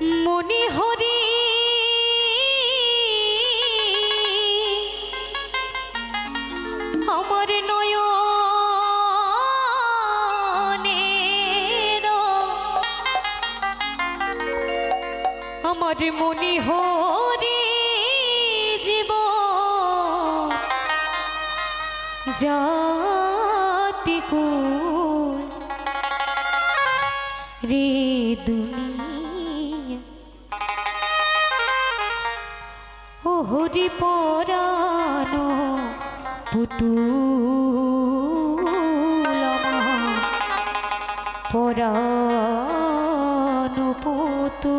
মনে হরি। আমার নয়নের। আমার মনে হরি জীব। জাতিকুল রে দুনিয়া। ওরে পরানো পুতুল পরানো পুতু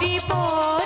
বিপদ